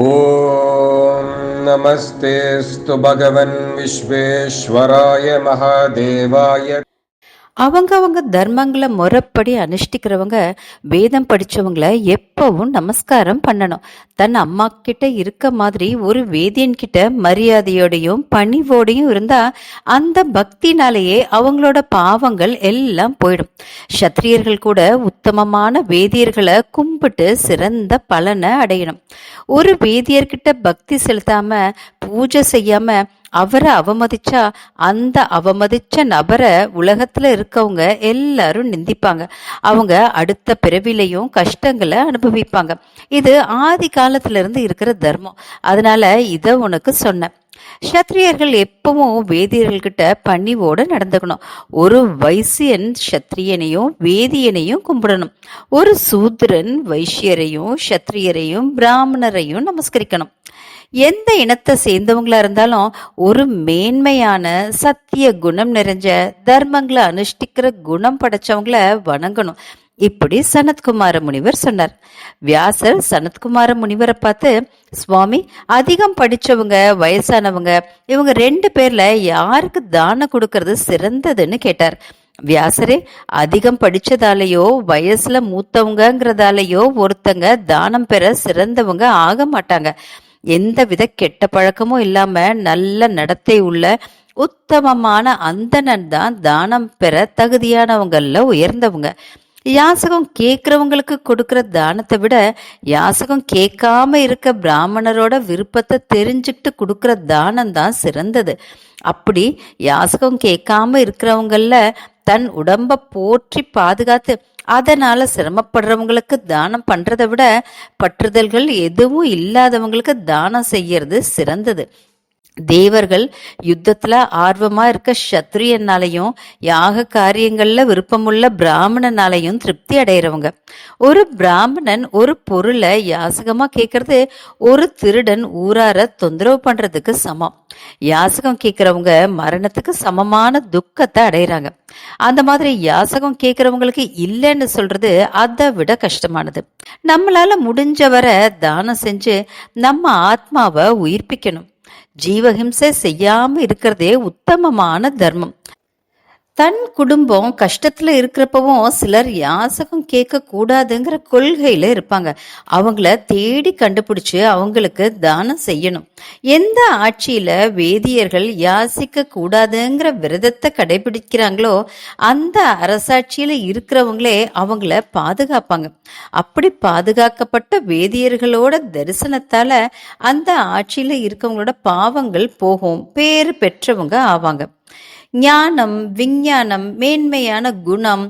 ॐ नमस्तेऽस्तु भगवन् विश्वेश्वराय महादेवाय அவங்க அவங்க தர்மங்களை முறைப்படி அனுஷ்டிக்கிறவங்க வேதம் படித்தவங்கள எப்பவும் நமஸ்காரம் பண்ணணும். தன் அம்மா கிட்ட இருக்க மாதிரி ஒரு வேதியன்கிட்ட மரியாதையோடையும் பணிவோடையும் இருந்தா அந்த பக்தினாலேயே அவங்களோட பாவங்கள் எல்லாம் போயிடும். சத்திரியர்கள் கூட உத்தமமான வேதியர்களை கும்பிட்டு சிறந்த பலனை அடையணும். ஒரு வேதியர்கிட்ட பக்தி செலுத்தாம பூஜை செய்யாம அவரை அவமதிச்சா அந்த அவமதிச்ச நபரை உலகத்துல இருக்கவங்க எல்லாரும் நிந்திப்பாங்க. அவங்க அடுத்த பிறவிலையும் கஷ்டங்களை அனுபவிப்பாங்க. இது ஆதி காலத்துல இருந்து இருக்கிற தர்மம். அதனால இத உனக்கு சொன்னேன். சத்திரியர்கள் எப்பவும் வேதியர்கள்கிட்ட பணிவோடு நடந்துக்கணும். ஒரு வைசியன் சத்திரியனையும் வேதியனையும் கும்பிடணும். ஒரு சூத்திரன் வைஷ்யரையும் சத்திரியரையும் பிராமணரையும் நமஸ்கரிக்கணும். எந்த இனத்தை சேர்ந்தவங்களா இருந்தாலும் ஒரு மேன்மையான சத்திய குணம் நிறைஞ்ச தர்மங்களை அனுஷ்டிக்கிற குணம் படைச்சவங்கள வணங்கணும். இப்படி சனத்குமார முனிவர் சொன்னார். வியாசர் சனத்குமார முனிவரை பார்த்து சுவாமி அதிகம் படிச்சவங்க வயசானவங்க இவங்க ரெண்டு பேர்ல யாருக்கு தானம் கொடுக்கறது சிறந்ததுன்னு கேட்டார். வியாசரே அதிகம் படிச்சதாலேயோ வயசுல மூத்தவங்கிறதாலேயோ ஒருத்தங்க தானம் பெற சிறந்தவங்க ஆக மாட்டாங்க. எந்தவித கெட்ட பழக்கமும் இல்லாம நல்ல நடத்தை உள்ள உத்தமமான அந்தணன் தான் தானம் பெற தகுதியானவங்கள்ல உயர்ந்தவங்க. யாசகம் கேட்குறவங்களுக்கு கொடுக்கிற தானத்தை விட யாசகம் கேட்காம இருக்க பிராமணரோட விருப்பத்தை தெரிஞ்சுக்கிட்டு கொடுக்குற தானம் தான் சிறந்தது. அப்படி யாசகம் கேட்காம இருக்கிறவங்கள தன் உடம்ப போற்றி பாதுகாத்து அதனால சிரமப்படுறவங்களுக்கு தானம் பண்றதை விட பற்றுதல்கள் எதுவும் இல்லாதவங்களுக்கு தானம் செய்யறது சிறந்தது. தேவர்கள் யுத்தத்துல ஆர்வமா இருக்க சத்ரியனாலையும் யாக காரியங்கள்ல விருப்பமுள்ள பிராமணனாலையும் திருப்தி அடைகிறவங்க ஒரு பிராமணன் ஒரு பொருளை யாசகமா கேட்கறது ஒரு திருடன் ஊரார தொந்தரவு பண்றதுக்கு சமம். யாசகம் கேட்கறவங்க மரணத்துக்கு சமமான துக்கத்தை அடையிறாங்க. அந்த மாதிரி யாசகம் கேட்கறவங்களுக்கு இல்லைன்னு சொல்றது அதை விட கஷ்டமானது. நம்மளால முடிஞ்சவரை தானம் செஞ்சு நம்ம ஆத்மாவை உயிர்ப்பிக்கணும். ஜீவஹிம்சை செய்யாம இருக்கிறதே உத்தமமான தர்மம். தன் குடும்பம் கஷ்டத்துல இருக்கிறப்பவும் சிலர் யாசகம் கேட்க கூடாதுங்கிற கொள்கையில இருப்பாங்க. அவங்கள தேடி கண்டுபிடிச்சு அவங்களுக்கு தானம் செய்யணும். எந்த ஆட்சியில வேதியர்கள் யாசிக்க கூடாதுங்கிற விரதத்தை கடைபிடிக்கிறாங்களோ அந்த அரசாட்சியில இருக்கிறவங்களே அவங்கள பாதுகாப்பாங்க. அப்படி பாதுகாக்கப்பட்ட வேதியர்களோட தரிசனத்தால அந்த ஆட்சியில இருக்கவங்களோட பாவங்கள் போகும். பேர் பெற்றவங்க ஆவாங்க. ஞானம் விஞ்ஞானம் மேன்மையான குணம்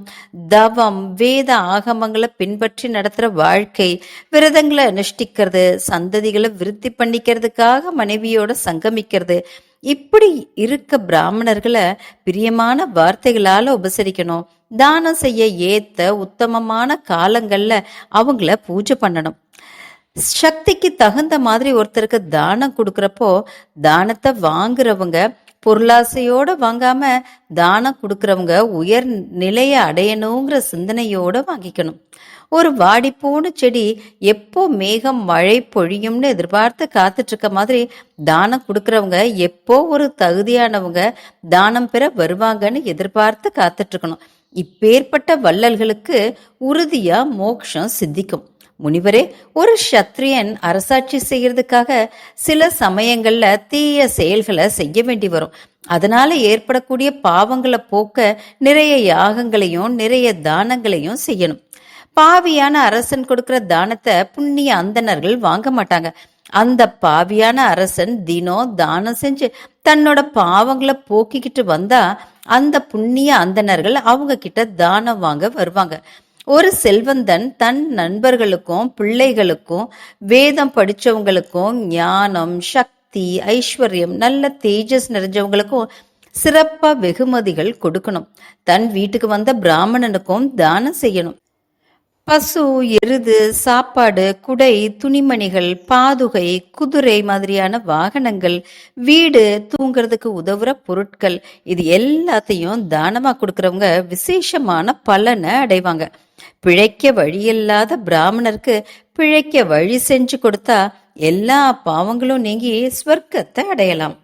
தவம் வேத ஆகமங்களை பின்பற்றி நடத்துகிற வாழ்க்கை விரதங்களை அனுஷ்டிக்கிறது சந்ததிகளை விருத்தி பண்ணிக்கிறதுக்காக மனைவியோட சங்கமிக்கிறது. இப்படி இருக்க பிராமணர்களை பிரியமான வார்த்தைகளால உபசரிக்கணும். தானம் செய்ய ஏத்த உத்தமமான காலங்கள்ல அவங்கள பூஜை பண்ணணும். சக்திக்கு தகுந்த மாதிரி ஒருத்தருக்கு தானம் கொடுக்குறப்போ தானத்தை வாங்குறவங்க பொருளாசையோட வாங்காம தானம் கொடுக்கறவங்க உயர் நிலையை அடையணுங்கிற சிந்தனையோட வாங்கிக்கணும். ஒரு வாடிப்போன செடி எப்போ மேகம் மழை பொழியும்னு எதிர்பார்த்து காத்துட்டு இருக்க மாதிரி தானம் கொடுக்கறவங்க எப்போ ஒரு தகுதியானவங்க தானம் பெற வருவாங்கன்னு எதிர்பார்த்து காத்துட்டு இருக்கணும் இப்பேற்பட்ட வள்ளல்களுக்கு உறுதியா மோட்சம் சித்திக்கும். முனிவரே ஒரு சத்திரியன் அரசாட்சி செய்யறதுக்காக சில சமயங்கள்ல தீய செயல்களை செய்ய வேண்டி வரும். அதனால ஏற்படக்கூடிய பாவங்களை போக்க நிறைய யாகங்களையும் நிறைய தானங்களையும் செய்யணும். பாவியான அரசன் கொடுக்கிற தானத்தை புண்ணிய அந்தணர்கள் வாங்க மாட்டாங்க. அந்த பாவியான அரசன் தினம் தானம் செஞ்சு தன்னோட பாவங்களை போக்கிக்கிட்டு வந்தா அந்த புண்ணிய அந்தனர்கள் அவங்க கிட்ட தானம் வாங்க வருவாங்க. ஒரு செல்வந்தன் தன் நண்பர்களுக்கும் பிள்ளைகளுக்கும் வேதம் படித்தவங்களுக்கும் ஞானம் சக்தி ஐஸ்வர்யம் நல்ல தேஜஸ் நிறைஞ்சவங்களுக்கும் சிறப்பா வெகுமதிகள் கொடுக்கணும். தன் வீட்டுக்கு வந்த பிராமணனுக்கும் தானம் செய்யணும். பசு எருது சாப்பாடு குடை துணிமணிகள் பாதுகை குதிரை மாதிரியான வாகனங்கள் வீடு தூங்குறதுக்கு உதவுற பொருட்கள் இது எல்லாத்தையும் தானமா கொடுக்கறவங்க விசேஷமான பலனை அடைவாங்க. பிழைக்க வழியில்லாத பிராமணருக்கு பிழைக்க வழி செஞ்சு கொடுத்தா எல்லா பாவங்களும் நீங்கி ஸ்வர்க்கத்தை அடையலாம்.